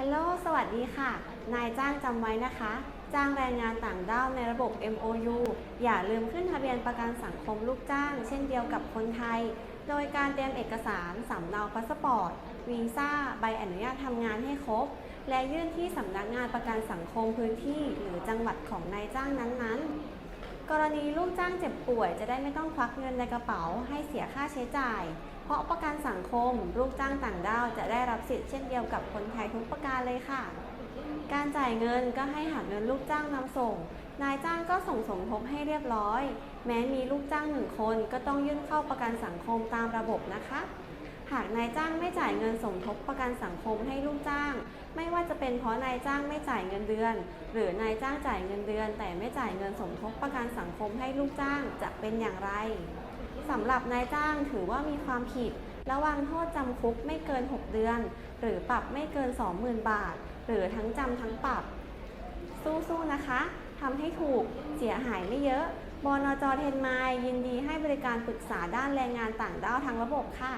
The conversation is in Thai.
ฮัลโหลสวัสดีค่ะ นายจ้างจำไว้นะคะ จ้างแรงงานต่างด้าวในระบบ MOU อย่าลืมขึ้นทะเบียนประกันสังคมลูกจ้าง เช่นเดียวกับคนไทย โดยการเตรียมเอกสาร สำเนาพาสปอร์ต วีซ่า ใบอนุญาตทำงานให้ครบ และยื่นที่สำนักงานประกันสังคมพื้นที่ หรือจังหวัดของนายจ้างนั้นๆ กรณีลูกจ้างเจ็บป่วยจะได้ไม่ต้องควักเงินในกระเป๋าให้เสียค่าใช้จ่าย เพราะประกันสังคมลูกจ้างต่างด้าวจะได้รับสิทธิ์เช่นเดียวกับคนไทยทุกประการเลยค่ะ การจ่ายเงินก็ให้หักเงินลูกจ้างนำส่ง นายจ้างก็ส่งสมทบให้เรียบร้อย แม้มีลูกจ้างหนึ่งคนก็ต้องยื่นเข้าประกันสังคมตามระบบนะคะ หากนายจ้างไม่จ่ายเงินสมทบประกันสังคมให้ลูกจ้าง ไม่ว่าจะเป็นเพราะนายจ้างไม่จ่ายเงินเดือน หรือนายจ้างจ่ายเงินเดือน แต่ไม่จ่ายเงินสมทบประกันสังคมให้ลูกจ้างจะเป็นอย่างไร สำหรับนายจ้างถือว่ามีความผิด ระวางโทษจำคุกไม่เกิน 6 เดือน หรือปรับไม่เกิน 20,000 บาท หรือทั้งจำทั้งปรับ สู้ๆนะคะทำให้ถูกเสียหายไม่เยอะบนจเทนไมยินดีให้บริการปรึกษาด้านแรงงานต่างด้าวทางระบบค่ะ